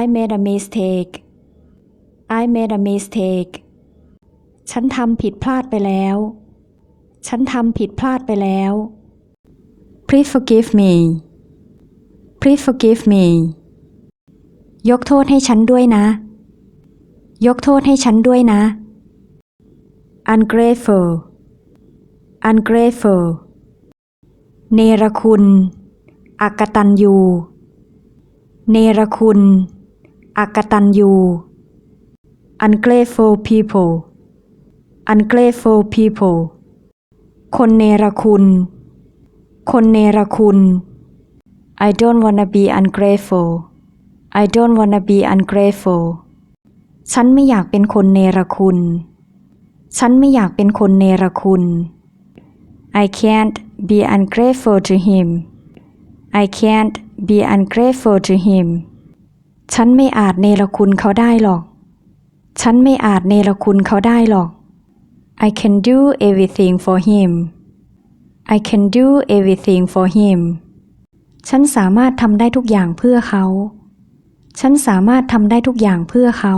I made a mistake I made a mistake ฉันทำผิดพลาดไปแล้ว ฉันทำผิดพลาดไปแล้ว Please forgive me Please forgive me ยกโทษให้ฉันด้วยนะ ยกโทษให้ฉันด้วยนะ ungrateful ungrateful เนรคุณ อักตันยู เนรคุณ อักตันยู ungrateful people ungrateful people คนเนรคุณ คนเนรคุณ I don't wanna be ungrateful I don't wanna be ungrateful ฉันไม่อยากเป็นคนเนรคุณ ฉันไม่อยากเป็นคนเนรคุณ I can't be ungrateful to him I can't be ungrateful to him ฉันไม่อาจเนรคุณเขาได้หรอก ฉันไม่อาจเนรคุณเขาได้หรอก I can do everything for him I can do everything for him ฉันสามารถทำได้ทุกอย่างเพื่อเขา ฉันสามารถทำได้ทุกอย่างเพื่อเขา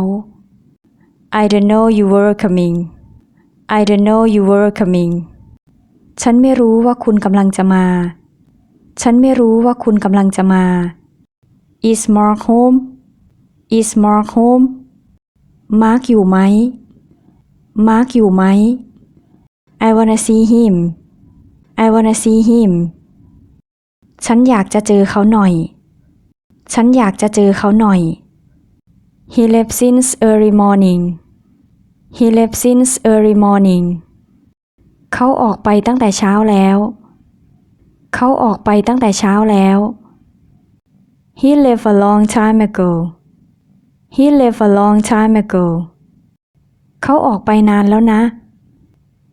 I don't know you were coming I don't know you were coming ฉันไม่รู้ว่าคุณกำลังจะมา ฉันไม่รู้ว่าคุณกำลังจะมา Is Mark home Is Mark home Mark อยู่ไหม Mark อยู่ไหม I wanna see him I wanna see him ฉันอยากจะเจอเขาหน่อย ฉันอยากจะเจอเขาหน่อย He left since early morning He left since early morning เขาออกไปตั้งแต่เช้าแล้ว เขาออกไปตั้งแต่เช้าแล้ว He left a long time ago He left a long time ago เขาออกไปนานแล้วนะ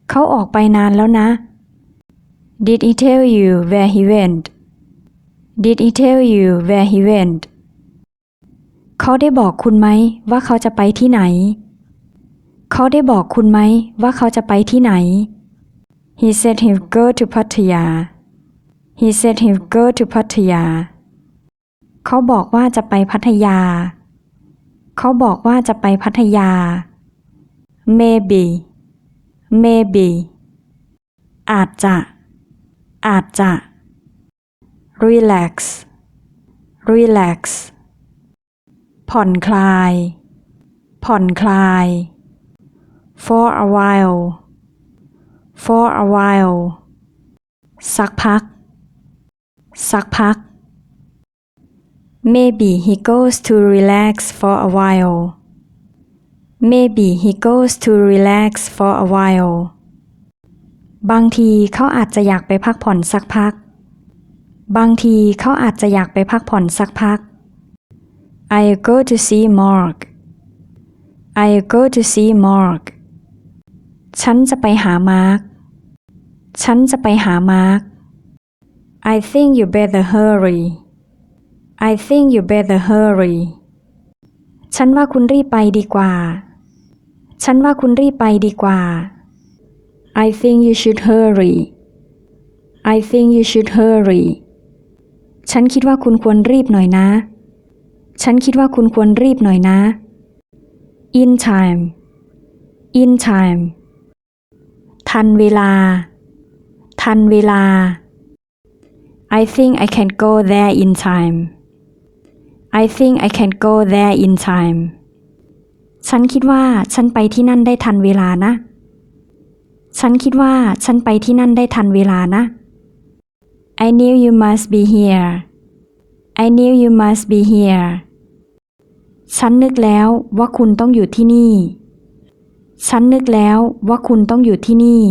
เขาออกไปนานแล้วนะ Did he tell you where he went Did he tell you where he went เขาได้บอกคุณไหมว่าเขาจะไปที่ไหน เขาได้บอกคุณไหมว่าเขาจะไปที่ไหน He said he'll go to Pattaya He said he'll go to Pattaya เขาบอกว่าจะไปพัทยา เขาบอกว่าจะไปพัทยา maybe maybe อาจจะ อาจจะ relax relax ผ่อนคลาย ผ่อนคลาย for a while for a while สักพัก สักพัก maybe he goes to relax for a while maybe he goes to relax for a while บางทีเขาอาจจะอยากไปพักผ่อนสักพัก บางทีเขาอาจจะอยากไปพักผ่อนสักพัก I go to see Mark I go to see Mark ฉันจะไปหามาร์คฉันจะไปหามาร์ค I think you better hurry I think you better hurry ฉันว่าคุณรีบไปดีกว่า ฉันว่าคุณรีบไปดีกว่า I think you should hurry I think you should hurry ฉันคิดว่าคุณควรรีบหน่อยนะ ฉันคิดว่าคุณควรรีบหน่อยนะ in time in time ทันเวลา ทันเวลา I think I can go there in time I think I can go there in time ฉันคิดว่าฉันไปที่นั่นได้ทันเวลานะ ฉันคิดว่าฉันไปที่นั่นได้ทันเวลานะ I knew you must be here I knew you must be here ฉันนึกแล้วว่าคุณต้องอยู่ที่นี่ ฉันนึกแล้วว่าคุณต้องอยู่ที่นี่